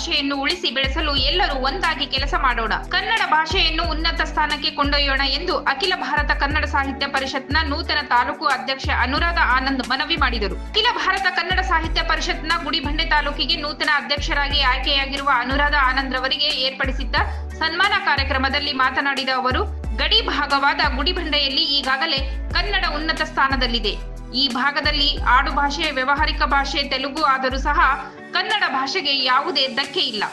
ಭಾಷೆಯನ್ನು ಉಳಿಸಿ ಬೆಳೆಸಲು ಎಲ್ಲರೂ ಒಂದಾಗಿ ಕೆಲಸ ಮಾಡೋಣ. ಕನ್ನಡ ಭಾಷೆಯನ್ನು ಉನ್ನತ ಸ್ಥಾನಕ್ಕೆ ಕೊಂಡೊಯ್ಯೋಣ ಎಂದು ಅಖಿಲ ಭಾರತ ಕನ್ನಡ ಸಾಹಿತ್ಯ ಪರಿಷತ್ನ ನೂತನ ತಾಲೂಕು ಅಧ್ಯಕ್ಷ ಅನುರಾಧ ಆನಂದ್ ಮನವಿ ಮಾಡಿದರು. ಅಖಿಲ ಭಾರತ ಕನ್ನಡ ಸಾಹಿತ್ಯ ಪರಿಷತ್ನ ಗುಡಿಬಂಡೆ ತಾಲೂಕಿಗೆ ನೂತನ ಅಧ್ಯಕ್ಷರಾಗಿ ಆಯ್ಕೆಯಾಗಿರುವ ಅನುರಾಧ ಆನಂದ್ ರವರಿಗೆ ಏರ್ಪಡಿಸಿದ್ದ ಸನ್ಮಾನ ಕಾರ್ಯಕ್ರಮದಲ್ಲಿ ಮಾತನಾಡಿದ ಅವರು, ಗಡಿ ಭಾಗವಾದ ಗುಡಿಬಂಡೆಯಲ್ಲಿ ಈಗಾಗಲೇ ಕನ್ನಡ ಉನ್ನತ ಸ್ಥಾನದಲ್ಲಿದೆ. ಈ ಭಾಗದಲ್ಲಿ ಆಡು ಭಾಷೆ ವ್ಯವಹಾರಿಕ ಭಾಷೆ, ತೆಲುಗು ಆದರೂ ಸಹ ಕನ್ನಡ ಭಾಷೆಗೆ ಯಾವುದೇ ಧಕ್ಕೆ ಇಲ್ಲ.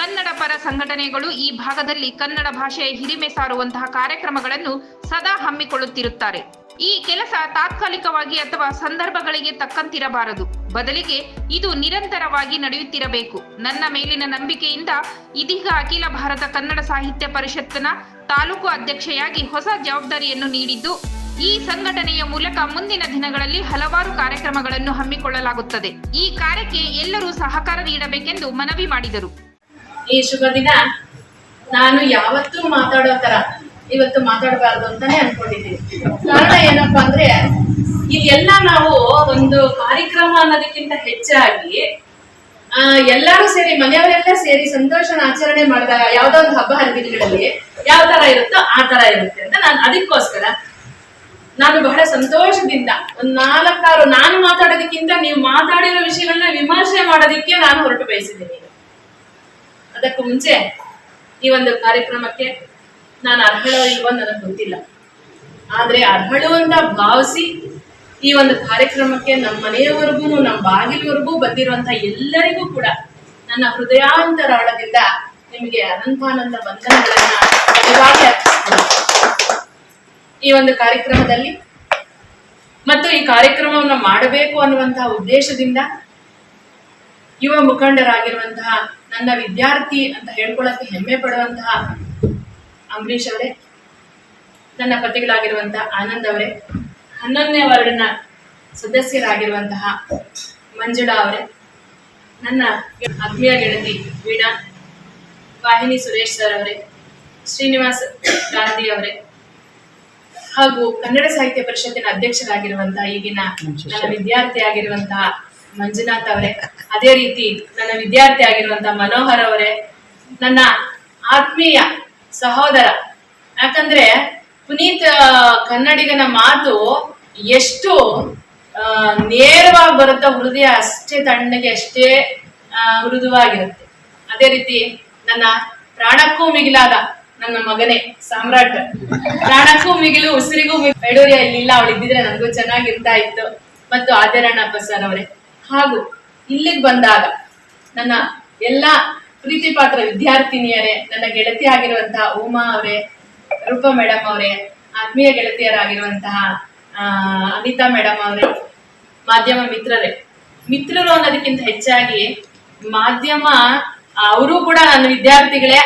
ಕನ್ನಡ ಪರ ಸಂಘಟನೆಗಳು ಈ ಭಾಗದಲ್ಲಿ ಕನ್ನಡ ಭಾಷೆಯ ಹಿರಿಮೆ ಸಾರುವಂತಹ ಕಾರ್ಯಕ್ರಮಗಳನ್ನು ಸದಾ ಹಮ್ಮಿಕೊಳ್ಳುತ್ತಿರುತ್ತಾರೆ. ಈ ಕೆಲಸ ತಾತ್ಕಾಲಿಕವಾಗಿ ಅಥವಾ ಸಂದರ್ಭಗಳಿಗೆ ತಕ್ಕಂತಿರಬಾರದು. ಬದಲಿಗೆ ಇದು ನಿರಂತರವಾಗಿ ನಡೆಯುತ್ತಿರಬೇಕು. ನನ್ನ ಮೇಲಿನ ನಂಬಿಕೆಯಿಂದ ಇದೀಗ ಅಖಿಲ ಭಾರತ ಕನ್ನಡ ಸಾಹಿತ್ಯ ಪರಿಷತ್ತಿನ ತಾಲೂಕು ಅಧ್ಯಕ್ಷೆಯಾಗಿ ಹೊಸ ಜವಾಬ್ದಾರಿಯನ್ನು ನೀಡಿದ್ದು ಈ ಸಂಘಟನೆಯ ಮೂಲಕ ಮುಂದಿನ ದಿನಗಳಲ್ಲಿ ಹಲವಾರು ಕಾರ್ಯಕ್ರಮಗಳನ್ನು ಹಮ್ಮಿಕೊಳ್ಳಲಾಗುತ್ತದೆ. ಈ ಕಾರ್ಯಕ್ಕೆ ಎಲ್ಲರೂ ಸಹಕಾರ ನೀಡಬೇಕೆಂದು ಮನವಿ ಮಾಡಿದರು. ಈ ಶುಭ ದಿನ ನಾನು ಯಾವತ್ತೂ ಮಾತಾಡೋ ತರ ಇವತ್ತು ಮಾತಾಡಬಾರ್ದು ಅಂತಾನೆ ಅನ್ಕೊಂಡಿದ್ದೀನಿ. ಕಾರಣ ಏನಪ್ಪಾ ಅಂದ್ರೆ, ಇದೆಲ್ಲ ನಾವು ಒಂದು ಕಾರ್ಯಕ್ರಮ ಅನ್ನೋದಕ್ಕಿಂತ ಹೆಚ್ಚಾಗಿ ಎಲ್ಲರೂ ಸೇರಿ ಮನೆಯವರೆಲ್ಲ ಸೇರಿ ಸಂತೋಷನ ಆಚರಣೆ ಮಾಡಿದಾಗ ಯಾವ್ದೋ ಹಬ್ಬ ಹರಿದಿನಗಳಲ್ಲಿ ಯಾವ ತರ ಇರುತ್ತೋ ಆ ತರ ಇರುತ್ತೆ ಅಂತ ನಾನು ಅದಕ್ಕೋಸ್ಕರ ನಾನು ಬಹಳ ಸಂತೋಷದಿಂದ ಒಂದು ನಾಲ್ಕಾರು ನಾನು ಮಾತಾಡೋದಕ್ಕಿಂತ ನೀವು ಮಾತಾಡಿರೋ ವಿಷಯಗಳನ್ನ ವಿಮರ್ಶೆ ಮಾಡೋದಕ್ಕೆ ನಾನು ಹೊರಟು ಬಯಸಿದ್ದೀನಿ ಅದಕ್ಕೂ ಮುಂಚೆ ಈ ಒಂದು ಕಾರ್ಯಕ್ರಮಕ್ಕೆ ನಾನು ಅರ್ಹಳೋ ಇಲ್ವೋ ನನಗೆ ಗೊತ್ತಿಲ್ಲ ಆದ್ರೆ ಅರ್ಹಳು ಅಂತ ಭಾವಿಸಿ ಈ ಒಂದು ಕಾರ್ಯಕ್ರಮಕ್ಕೆ ನಮ್ಮ ಮನೆಯವರೆಗೂ, ನಮ್ಮ ಬಾಗಿಲವರೆಗೂ ಬಂದಿರುವಂತ ಎಲ್ಲರಿಗೂ ಕೂಡ ನನ್ನ ಹೃದಯಾಂತರಾಳದಿಂದ ನಿಮಗೆ ಅನಂತಾನಂದ ಬಂಧನಗಳನ್ನು ನಿಜವಾಗಿ ಅರ್ಪಿಸ್ತೀನಿ. ಈ ಒಂದು ಕಾರ್ಯಕ್ರಮದಲ್ಲಿ. ಮತ್ತು ಈ ಕಾರ್ಯಕ್ರಮವನ್ನು ಮಾಡಬೇಕು ಅನ್ನುವಂತಹ ಉದ್ದೇಶದಿಂದ ಯುವ ಮುಖಂಡರಾಗಿರುವಂತಹ ನನ್ನ ವಿದ್ಯಾರ್ಥಿ ಅಂತ ಹೇಳ್ಕೊಳ್ಳಕ್ಕೆ ಹೆಮ್ಮೆ ಪಡುವಂತಹ ಅಂಬರೀಷ್ ಅವರೇ, ನನ್ನ ಪತಿಗಳಾಗಿರುವಂತಹ ಆನಂದ್ ಅವರೇ, ಹನ್ನೊಂದನೇ ವಾರ್ಡ್ನ ಸದಸ್ಯರಾಗಿರುವಂತಹ ಮಂಜುಳಾ ಅವರೇ, ನನ್ನ ಆತ್ಮೀಯ ಗೆಳತಿ ವೀಣಾ, ವಾಹಿನಿ ಸುರೇಶ್ ಸರ್ ಅವರೇ, ಶ್ರೀನಿವಾಸ್ ಗಾಂಧಿ ಅವರೇ ಹಾಗೂ ಕನ್ನಡ ಸಾಹಿತ್ಯ ಪರಿಷತ್ತಿನ ಅಧ್ಯಕ್ಷರಾಗಿರುವಂತಹ ಈಗಿನ ನನ್ನ ವಿದ್ಯಾರ್ಥಿ ಆಗಿರುವಂತಹ ಮಂಜುನಾಥ್ ಅವರೇ. ಅದೇ ರೀತಿ ನನ್ನ ವಿದ್ಯಾರ್ಥಿ ಆಗಿರುವಂತಹ ಮನೋಹರ್ ಅವರೇ ನನ್ನ ಆತ್ಮೀಯ ಸಹೋದರ. ಯಾಕಂದ್ರೆ ಪುನೀತ್ ಕನ್ನಡಿಗನ ಮಾತು ಎಷ್ಟು ನೇರವಾಗಿ ಬರುತ್ತೋ ಹೃದಯ ಅಷ್ಟೇ ತಣ್ಣಗೆ ಅಷ್ಟೇ ಮೃದುವಾಗಿರುತ್ತೆ. ಅದೇ ರೀತಿ ನನ್ನ ಪ್ರಾಣಕ್ಕೂ ಮಿಗಿಲಾದ ನನ್ನ ಮಗನೇ ಸಾಮ್ರಾಟ್. ಪ್ರಾಣಕ್ಕೂ ಮಿಗಿಲು ಉಸಿರಿಗೂ ಬೆಡೂರಿ ಇಲ್ಲಿಲ್ಲ ಅವಳು ಇದ್ದಿದ್ರೆ ನನಗೂ ಚೆನ್ನಾಗಿರ್ತಾ ಇತ್ತು. ಮತ್ತು ಆದ್ಯರಣ್ಣಪ್ಪ ಸರ್ ಅವರೇ. ಹಾಗೂ ಇಲ್ಲಿಗೆ ಬಂದಾಗ ನನ್ನ ಎಲ್ಲ ಪ್ರೀತಿ ಪಾತ್ರ ವಿದ್ಯಾರ್ಥಿನಿಯರೇ ನನ್ನ ಗೆಳತಿ ಆಗಿರುವಂತಹ ಉಮಾ ಅವರೇ ರೂಪಾ ಮೇಡಮ್ ಅವರೇ ಆತ್ಮೀಯ ಗೆಳತಿಯರಾಗಿರುವಂತಹ ಆ, ಅನಿತಾ ಮೇಡಮ್ ಅವರೇ ಮಾಧ್ಯಮ ಮಿತ್ರರೇ. ಮಿತ್ರರು ಅನ್ನೋದಕ್ಕಿಂತ ಹೆಚ್ಚಾಗಿ ಮಾಧ್ಯಮ ಅವರು ಕೂಡ ನನ್ನ ವಿದ್ಯಾರ್ಥಿಗಳೇ.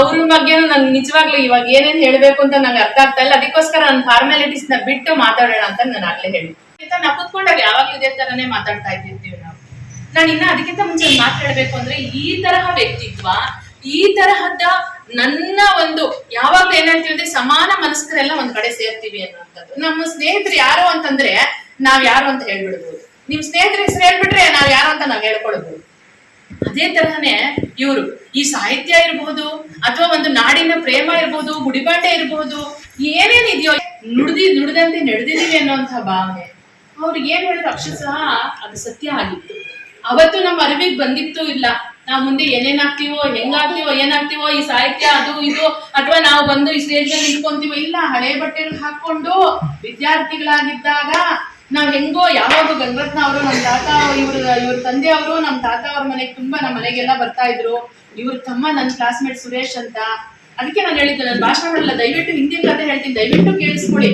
ಅವ್ರ ಬಗ್ಗೆ ನನ್ ನಿಜವಾಗ್ಲೂ ಇವಾಗ ಏನೇನ್ ಹೇಳ್ಬೇಕು ಅಂತ ನಂಗೆ ಅರ್ಥ ಆಗ್ತಾ ಇಲ್ಲ. ಅದಕ್ಕೋಸ್ಕರ ನನ್ನ ಫಾರ್ಮಾಲಿಟೀಸ್ನ ಬಿಟ್ಟು ಮಾತಾಡೋಣ ಅಂತ ನಾನು ಆಗ್ಲೇ ಹೇಳಿ ನಾವು ಕುತ್ಕೊಂಡಾಗ ಯಾವಾಗ್ಲೂ ಇದೇ ತರನೇ ಮಾತಾಡ್ತಾ ಇದ್ದಿರ್ತೀವಿ ನಾವು. ನಾನು ಇನ್ನ ಅದಕ್ಕಿಂತ ಮುಂಚೆ ಮಾತಾಡ್ಬೇಕು ಅಂದ್ರೆ ಈ ತರಹ ವ್ಯಕ್ತಿತ್ವ, ಈ ತರಹದ ನನ್ನ ಒಂದು ಯಾವಾಗ್ಲೂ ಏನಂತೀವಿ ಅಂದ್ರೆ ಸಮಾನ ಮನಸ್ಕರೆಲ್ಲ ಒಂದ್ ಕಡೆ ಸೇರ್ತೀವಿ ಅನ್ನೋಂಥದ್ದು ನಮ್ಮ ಸ್ನೇಹಿತರು ಯಾರು ಅಂತಂದ್ರೆ ನಾವ್ ಯಾರು ಅಂತ ಹೇಳ್ಬಿಡ್ಬೋದು. ನಿಮ್ ಸ್ನೇಹಿತರ ಹೆಸರು ಹೇಳ್ಬಿಟ್ರೆ ನಾವ್ ಯಾರು ಅಂತ ನಾವ್ ಹೇಳ್ಕೊಳ್ಬಹುದು ಅದೇ ತರಹನೇ ಇವರು. ಈ ಸಾಹಿತ್ಯ ಇರಬಹುದು ಅಥವಾ ಒಂದು ನಾಡಿನ ಪ್ರೇಮ ಇರಬಹುದು ಗುಡಿಬಾಟೆ ಇರಬಹುದು ಏನೇನಿದೆಯೋ ನುಡಿದಿ, ನುಡಿದಂತೆ ನಡೆದಿದ್ದೀವಿ ಅನ್ನೋಂಥ ಭಾವನೆ. ಅವ್ರು ಏನ್ ಹೇಳಿದ್ರು ಅಕ್ಷರಶಃ ಅದು ಸತ್ಯ ಆಗಿತ್ತು. ಅವತ್ತು ನಮ್ಮ ಅರಿವಿಗೆ ಬಂದಿತ್ತು ಇಲ್ಲ. ನಾವು ಮುಂದೆ ಏನೇನಾಗ್ತೀವೋ, ಹೆಂಗಾಗ್ತೀವೋ, ಏನಾಗ್ತೀವೋ, ಈ ಸಾಹಿತ್ಯ ಅದು ಇದು, ಅಥವಾ ನಾವು ಬಂದು ಈ ಸ್ಟೇಜ್ ನಿಂತ್ಕೊಂತೀವೋ, ಇಲ್ಲ. ಹಳೆ ಬಟ್ಟೆಗಳು ಹಾಕೊಂಡು ವಿದ್ಯಾರ್ಥಿಗಳಾಗಿದ್ದಾಗ ನಾವ್ ಹೆಂಗೋ ಯಾವಾಗ ಗಂಗರತ್ನ ಅವರು ನಮ್ಮ ತಾತ, ಇವ್ರ ಇವ್ರ ತಂದೆ ಅವರು ನಮ್ಮ ತಾತ ಅವ್ರ ಮನೆಗೆ ತುಂಬಾ ನಮ್ಮ ಮನೆಗೆಲ್ಲ ಬರ್ತಾ ಇದ್ರು. ಇವ್ರ ತಮ್ಮ ನನ್ನ ಕ್ಲಾಸ್ಮೇಟ್ ಸುರೇಶ್ ಅಂತ. ಅದಕ್ಕೆ ನಾನು ಹೇಳಿದ್ದೆ ನನ್ನ ಮಾಡಲ್ಲ, ದಯವಿಟ್ಟು ಹಿಂದಿನ ಕತೆ ಹೇಳ್ತೀನಿ, ದಯವಿಟ್ಟು ಕೇಳಿಸ್ಕೊಳ್ಳಿ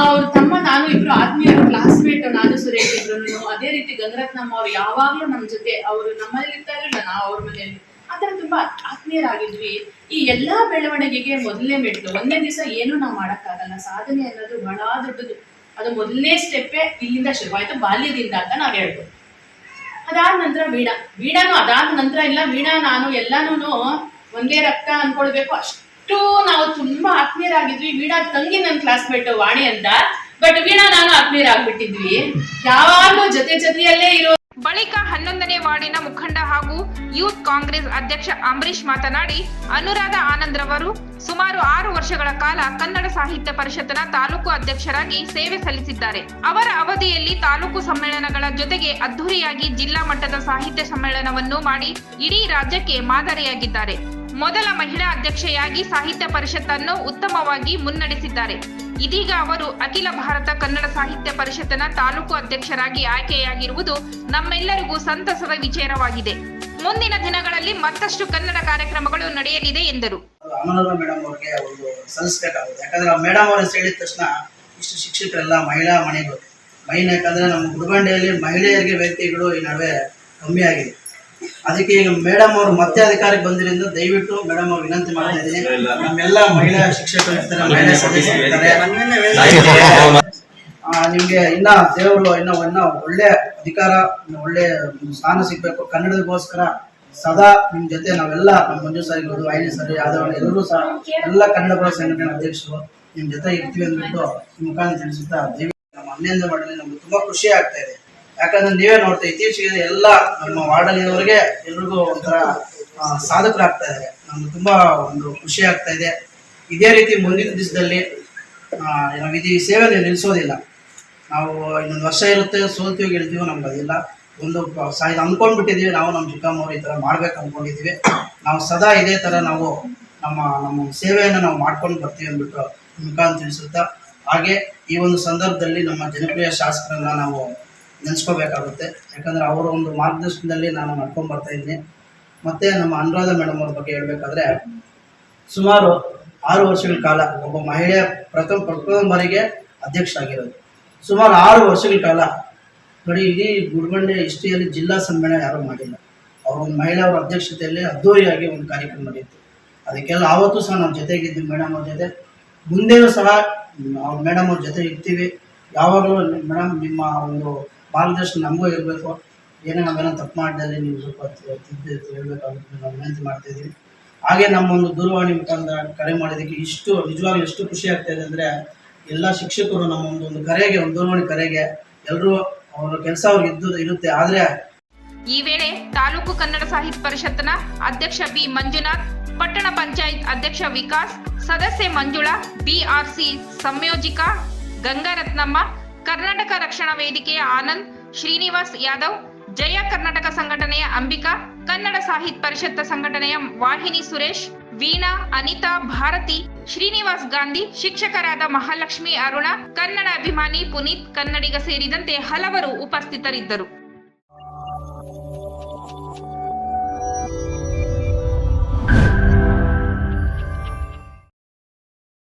ಅವ್ರ ತಮ್ಮ, ನಾನು ಇಬ್ರು ಆತ್ಮೀಯ ಕ್ಲಾಸ್ಮೇಟ್ ನಾನು ಸುರೇಶ್ ಇಬ್ರು ಅದೇ ರೀತಿ ಗಂಗರತ್ನಮ್ಮ ಅವ್ರು ಯಾವಾಗ್ಲೂ ನಮ್ ಜೊತೆ, ಅವರು ನಮ್ಮಲ್ಲಿ ಇರ್ತಾ ಇರಲಿಲ್ಲ, ನಾವು ಅವ್ರ ಮನೆಯಲ್ಲಿ ಆತರ ತುಂಬಾ ಆತ್ಮೀಯರಾಗಿದ್ವಿ. ಈ ಎಲ್ಲಾ ಬೆಳವಣಿಗೆಗೆ ಮೊದಲನೇ ಮೆಟ್ಲು. ಒಂದೇ ದಿವಸ ಏನು ನಾವು ಮಾಡಕ್ಕಾಗಲ್ಲ. ಸಾಧನೆ ಅನ್ನೋದು ಬಹಳ ದೊಡ್ಡದು. ಅದು ಮೊದಲನೇ ಸ್ಟೆಪ್ಪೇ ಇಲ್ಲಿಂದ ಶುರುವಾಯ್ತು, ಬಾಲ್ಯದಿಂದ ಅಂತ ನಾವ್ ಹೇಳ್ಬೋದು. ಅದಾದ ನಂತರ ವೀಣಾ. ವೀಣಾನು ಅದಾದ ನಂತರ ಇಲ್ಲ, ವೀಣಾ, ನಾನು ಎಲ್ಲಾನು ಒಂದೇ ರಕ್ತ ಅನ್ಕೊಳ್ಬೇಕು. ಅಷ್ಟು ನಾವು ತುಂಬಾ ಆತ್ಮೀಯರಾಗಿದ್ವಿ. ವೀಣಾ ತಂಗಿ ನನ್ನ ಕ್ಲಾಸ್ಮೇಟ್ ವಾಣಿ ಅಂತ. ಬಟ್ ವೀಣಾ, ನಾನು ಆತ್ಮೀಯರಾಗ್ಬಿಟ್ಟಿದ್ವಿ. ಯಾವಾಗ್ಲೂ ಜೊತೆ ಜೊತೆಯಲ್ಲೇ ಇರೋ ಬಳಿಕ ಹನ್ನೊಂದನೇ ವಾರ್ಡಿನ ಮುಖಂಡ ಹಾಗೂ ಯೂತ್ ಕಾಂಗ್ರೆಸ್ ಅಧ್ಯಕ್ಷ ಅಂಬರೀಶ್ ಮಾತನಾಡಿ, ಅನುರಾಧ ಆನಂದ್ ರವರು ಸುಮಾರು ಆರು ವರ್ಷಗಳ ಕಾಲ ಕನ್ನಡ ಸಾಹಿತ್ಯ ಪರಿಷತ್ನ ತಾಲೂಕು ಅಧ್ಯಕ್ಷರಾಗಿ ಸೇವೆ ಸಲ್ಲಿಸಿದ್ದಾರೆ. ಅವರ ಅವಧಿಯಲ್ಲಿ ತಾಲೂಕು ಸಮ್ಮೇಳನಗಳ ಜೊತೆಗೆ ಅದ್ದೂರಿಯಾಗಿ ಜಿಲ್ಲಾ ಮಟ್ಟದ ಸಾಹಿತ್ಯ ಸಮ್ಮೇಳನವನ್ನು ಮಾಡಿ ಇಡೀ ರಾಜ್ಯಕ್ಕೆ ಮಾದರಿಯಾಗಿದ್ದಾರೆ. ಮೊದಲ ಮಹಿಳಾ ಅಧ್ಯಕ್ಷೆಯಾಗಿ ಸಾಹಿತ್ಯ ಪರಿಷತ್ತನ್ನು ಉತ್ತಮವಾಗಿ ಮುನ್ನಡೆಸಿದ್ದಾರೆ. ಇದೀಗ ಅವರು ಅಖಿಲ ಭಾರತ ಕನ್ನಡ ಸಾಹಿತ್ಯ ಪರಿಷತ್ತಿನ ತಾಲೂಕು ಅಧ್ಯಕ್ಷರಾಗಿ ಆಯ್ಕೆಯಾಗಿರುವುದು ನಮ್ಮೆಲ್ಲರಿಗೂ ಸಂತಸದ ವಿಚಾರವಾಗಿದೆ. ಮುಂದಿನ ದಿನಗಳಲ್ಲಿ ಮತ್ತಷ್ಟು ಕನ್ನಡ ಕಾರ್ಯಕ್ರಮಗಳು ನಡೆಯಲಿದೆ ಎಂದರು. ಒಂದು ಅವ್ರ ಹೇಳಿದ ತಕ್ಷಣ ಇಷ್ಟು ಶಿಕ್ಷಕರೆಲ್ಲ ಮಹಿಳಾ ಮನೆಗಳು. ಮೈನ್ ಯಾಕಂದ್ರೆ ನಮ್ಮ ಗುಡಿಬಂಡೆಯಲ್ಲಿ ಮಹಿಳೆಯರಿಗೆ ವ್ಯಕ್ತಿಗಳು ಈ ನಡುವೆ ಕಮ್ಮಿ ಆಗಿದೆ. ಅದಕ್ಕೆ ಈಗ ಮೇಡಮ್ ಅವರು ಮತ್ತೆ ಅಧಿಕಾರಕ್ಕೆ ಬಂದಿರಿಂದ ದಯವಿಟ್ಟು ಮೇಡಮ್ ಅವ್ರು ವಿನಂತಿ ಮಾಡ್ತಾ ನಮ್ಮೆಲ್ಲ ಮಹಿಳಾ ಶಿಕ್ಷಕರು ಇರ್ತಾರೆ, ಮಹಿಳಾ ಸದಸ್ಯರು ಇರ್ತಾರೆ. ನಿಮ್ಗೆ ಇನ್ನ ದೇವರು ಇನ್ನ ಇನ್ನ ಒಳ್ಳೆ ಅಧಿಕಾರ ಒಳ್ಳೆ ಸ್ಥಾನ ಸಿಗ್ಬೇಕು. ಕನ್ನಡದಗೋಸ್ಕರ ಸದಾ ನಿಮ್ ಜೊತೆ ನಾವೆಲ್ಲ ನಮ್ಮ ಮಂಜು ಸರ್ ಇರ್ಬೋದು, ವಾಹಿನಿ ಸರ್ ಯಾದವ್ ಎಲ್ಲರೂ ಸಹ ಎಲ್ಲ ಕನ್ನಡ ಪರ ಸಂಘಟನೆ ಅಧ್ಯಕ್ಷರು ನಿಮ್ ಜೊತೆ ಇರ್ತೀವಿ ಅಂದ್ಬಿಟ್ಟು ಮುಖಾಂತರ ತಿಳಿಸುತ್ತಾ ದೇವಿ ನಮ್ಮ ಹನ್ನೊಂದು ಮಾಡಲಿ ನಮ್ಗೆ ತುಂಬಾ ಖುಷಿ ಆಗ್ತಾ ಇದೆ. ಯಾಕಂದ್ರೆ ನೀವೇ ನೋಡ್ತಾ ಇತ್ತೀಚೆಗೆ ಎಲ್ಲ ನಮ್ಮ ವಾರ್ಡಲ್ಲಿರೋರಿಗೆ ಎಲ್ರಿಗೂ ಒಂಥರ ಸಾಧಕರಾಗ್ತಾ ಇದ್ದಾರೆ. ನಮ್ಗೆ ತುಂಬಾ ಒಂದು ಖುಷಿ ಆಗ್ತಾ ಇದೆ. ಇದೇ ರೀತಿ ಮುಂದಿನ ದಿವಸದಲ್ಲಿ ನಾವು ಇದು ಸೇವೆ ನಿಲ್ಲಿಸೋದಿಲ್ಲ ನಾವು ಇನ್ನೊಂದು ವರ್ಷ ಇರುತ್ತೆ, ಸೋಲ್ತೀವಿ ಗೆಲ್ತೀವಿ ನಮ್ಗೆ ಅದಿಲ್ಲ. ಒಂದು ಸಾಯ್, ಅಂದ್ಕೊಂಡ್ಬಿಟ್ಟಿದ್ದೀವಿ, ನಾವು ನಮ್ಮ ಚಿಕ್ಕಮ್ಮವ್ರು ಈ ಥರ ಮಾಡ್ಬೇಕು ಅಂದ್ಕೊಂಡಿದ್ದೀವಿ. ನಾವು ಸದಾ ಇದೇ ಥರ ನಾವು ನಮ್ಮ ನಮ್ಮ ಸೇವೆಯನ್ನು ನಾವು ಮಾಡ್ಕೊಂಡು ಬರ್ತೀವಿ ಅಂದ್ಬಿಟ್ಟು ಮುಖಾಂತರ ತಿಳಿಸುತ್ತಾ, ಹಾಗೆ ಈ ಒಂದು ಸಂದರ್ಭದಲ್ಲಿ ನಮ್ಮ ಜನಪ್ರಿಯ ಶಾಸಕರನ್ನ ನಾವು ನೆನೆಸ್ಕೋಬೇಕಾಗುತ್ತೆ. ಯಾಕಂದರೆ ಅವರ ಒಂದು ಮಾರ್ಗದರ್ಶನದಲ್ಲಿ ನಾನು ನಡ್ಕೊಂಡು ಬರ್ತಾ ಇದ್ದೀನಿ. ಮತ್ತು ನಮ್ಮ ಅನುರಾಧ ಮೇಡಮ್ ಅವ್ರ ಬಗ್ಗೆ ಹೇಳಬೇಕಾದ್ರೆ, ಸುಮಾರು ಆರು ವರ್ಷಗಳ ಕಾಲ ಒಬ್ಬ ಮಹಿಳೆ ಪ್ರಥಮ ಪ್ರಥಮ ಬಾರಿಗೆ ಅಧ್ಯಕ್ಷರಾಗಿರೋದು. ಸುಮಾರು ಆರು ವರ್ಷಗಳ ಕಾಲ, ನೋಡಿ, ಇಡೀ ಗುಡ್ಬಂಡೆ ಹಿಸ್ಟ್ರಿಯಲ್ಲಿ ಜಿಲ್ಲಾ ಸಮ್ಮೇಳನ ಯಾರೂ ಮಾಡಿಲ್ಲ. ಅವ್ರ ಒಂದು ಅವರ ಅಧ್ಯಕ್ಷತೆಯಲ್ಲಿ ಅದ್ದೂರಿಯಾಗಿ ಒಂದು ಕಾರ್ಯಕ್ರಮ ನಡೆಯಿತು. ಅದಕ್ಕೆಲ್ಲ ಆವತ್ತು ಸಹ ನಾವು ಜೊತೆಗಿದ್ದೀವಿ ಮೇಡಮ್ ಅವ್ರ ಜೊತೆ. ಮುಂದೆಯೂ ಸಹ ಮೇಡಮ್ ಅವ್ರ ಜೊತೆ ಇರ್ತೀವಿ. ಯಾವಾಗಲೂ ಮೇಡಮ್ ನಿಮ್ಮ ಒಂದು ಮಾರ್ಗದರ್ಶನ ನಮಗೂ ಇರಬೇಕು ಏನೇ ನಾವೇನೋ ತಪ್ಪು ಮಾಡಿದಲ್ಲಿ ನೀವು ಸ್ವಲ್ಪ ತಿದ್ದು ಹೇಳ್ಬೇಕಾಗುತ್ತೆ ನಾವು ವಿನಂತಿ ಮಾಡ್ತಾ ಇದ್ದೀವಿ. ಹಾಗೆ ನಮ್ಮ ಒಂದು ದೂರವಾಣಿ ಮುಖಾಂತರ ಕರೆ ಮಾಡೋದಕ್ಕೆ ಇಷ್ಟು ನಿಜವಾಗ್ಲೂ ಎಷ್ಟು ಖುಷಿ ಆಗ್ತಾ ಇದೆ ಅಂದರೆ, ಎಲ್ಲ ಶಿಕ್ಷಕರು ನಮ್ಮ ಒಂದು ಒಂದು ಕರೆಗೆ, ಒಂದು ದೂರವಾಣಿ ಕರೆಗೆ ಎಲ್ಲರೂ ಅವರ ಕೆಲಸ ಅವ್ರಿಗೆ ಇದ್ದು ಇರುತ್ತೆ. ಆದರೆ ಈ ವೇಳೆ ತಾಲೂಕು ಕನ್ನಡ ಸಾಹಿತ್ಯ ಪರಿಷತ್ನ ಅಧ್ಯಕ್ಷ ಬಿ ಮಂಜುನಾಥ್, ಪಟ್ಟಣ ಪಂಚಾಯತ್ ಅಧ್ಯಕ್ಷ ವಿಕಾಸ್, ಸದಸ್ಯೆ ಮಂಜುಳಾ ಬಿಆರ್ಸಿ ಸಂಯೋಜಿಕ ಗಂಗಾರತ್ನಮ್ಮ ಕರ್ನಾಟಕ ರಕ್ಷಣಾ ವೇದಿಕೆಯ ಆನಂದ್, ಶ್ರೀನಿವಾಸ್ ಯಾದವ್, ಜಯ ಕರ್ನಾಟಕ ಸಂಘಟನೆಯ ಅಂಬಿಕಾ, ಕನ್ನಡ ಸಾಹಿತ್ಯ ಪರಿಷತ್ ಸಂಘಟನೆಯ ವಾಹಿನಿ ಸುರೇಶ್, ವೀಣಾ, ಅನಿತಾ, ಭಾರತಿ, ಶ್ರೀನಿವಾಸ್ ಗಾಂಧಿ, ಶಿಕ್ಷಕರಾದ ಮಹಾಲಕ್ಷ್ಮಿ ಅರುಣ, ಕನ್ನಡ ಅಭಿಮಾನಿ ಪುನೀತ್ ಕನ್ನಡಿಗ ಸೇರಿದಂತೆ ಹಲವರು ಉಪಸ್ಥಿತರಿದ್ದರು.